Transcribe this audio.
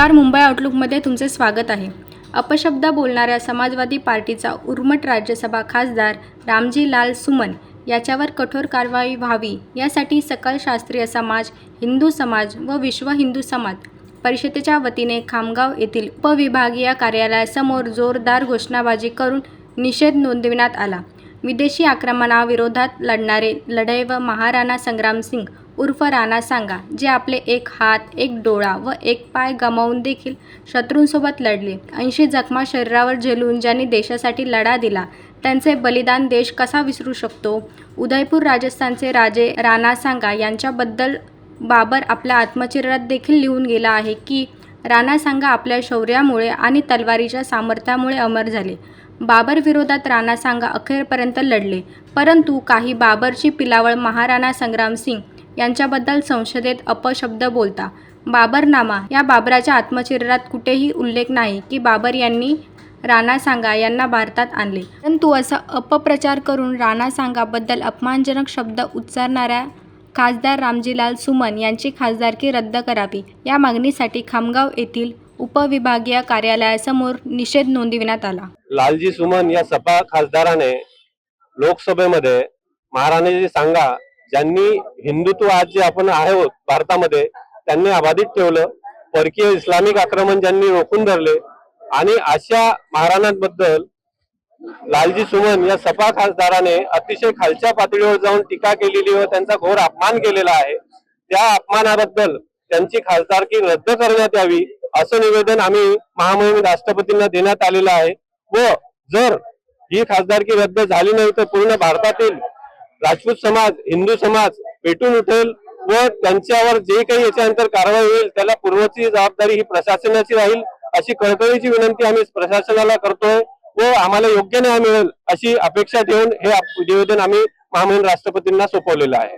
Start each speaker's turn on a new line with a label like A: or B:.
A: नमस्कार मुंबई आउटलुकमध्ये तुमचे स्वागत आहे. अपशब्द बोलणाऱ्या समाजवादी पार्टीचा उर्मट राज्यसभा खासदार रामजी लाल सुमन याच्यावर कठोर कारवाई व्हावी यासाठी सकल शास्त्रीय समाज हिंदू समाज व विश्व हिंदू समाज परिषदेच्या वतीने खामगाव येथील उपविभागीय कार्यालयासमोर जोरदार घोषणाबाजी करून निषेध नोंदविण्यात आला. विदेशी आक्रमणाविरोधात लढणारे लढैव महाराणा संग्रामसिंग उर्फ राणा सांगा जे आपले एक हात एक डोळा व एक पाय गमावून देखील शत्रूंसोबत लढले. ऐंशी जखमा शरीरावर झेलून ज्यांनी देशासाठी लढा दिला त्यांचे बलिदान देश कसा विसरू शकतो? उदयपूर राजस्थानचे राजे राणा सांगा यांच्याबद्दल बाबर आपल्या आत्मचरित्रात देखील लिहून गेला आहे की राणा सांगा आपल्या शौर्यामुळे आणि तलवारीच्या सामर्थ्यामुळे अमर झाले. बाबर विरोधात राणा सांगा अखेरपर्यंत लढले. परंतु काही बाबरची पिलावळ महाराणा संग्रामसिंग यांच्याबद्दल संसदेत अपशब्द बोलता. बाबरनामा या बाबराच्या आत्मचरित्रात कुठेही उल्लेख नाही की बाबर यांनी राणा सांगा यांना भारतात आणले. परंतु असा अपप्रचार करून राणा सांगाबद्दल अपमानजनक शब्द उच्चारणाऱ्या खासदार रामजीलाल सुमन यांची खासदारकी रद्द करावी या मागणीसाठी खामगाव येथील उपविभागीय कार्यालयासमोर निषेध नोंदविण्यात आला.
B: लालजी सुमन या सपा खासदाराने लोकसभेमध्ये महाराणाजी सांगा ज्यांनी हिंदुत्व आज जे आपण आहोत भारतामध्ये त्यांनी अबाधित ठेवलं. परकीय इस्लामिक आक्रमण ज्यांनी रोखून धरले. आणि अशा महाराणांबद्दल लालजी सुमन या सपा खासदाराने अतिशय खालच्या पातळीवर जाऊन टीका केलेली व त्यांचा घोर अपमान केलेला आहे. त्या अपमानाबद्दल त्यांची खासदारकी रद्द करण्यात यावी. असं निवेदन आम्ही महामहिम राष्ट्रपतींना देण्यात आलेलं आहे. व जर ही खासदारकी रद्द झाली नाही तर पूर्ण भारतातील राजपूत समाज हिंदू समाज पेटून उठेल व त्यांच्यावर जे काही याच्यानंतर कारवाई होईल त्याला पूर्वची जबाबदारी ही प्रशासनाची राहील अशी कळकळीची विनंती आम्ही प्रशासनाला करतोय व आम्हाला योग्य न्याय मिळेल अशी अपेक्षा ठेवून हे निवेदन आम्ही महामहिम राष्ट्रपतींना सोपवलेलं आहे.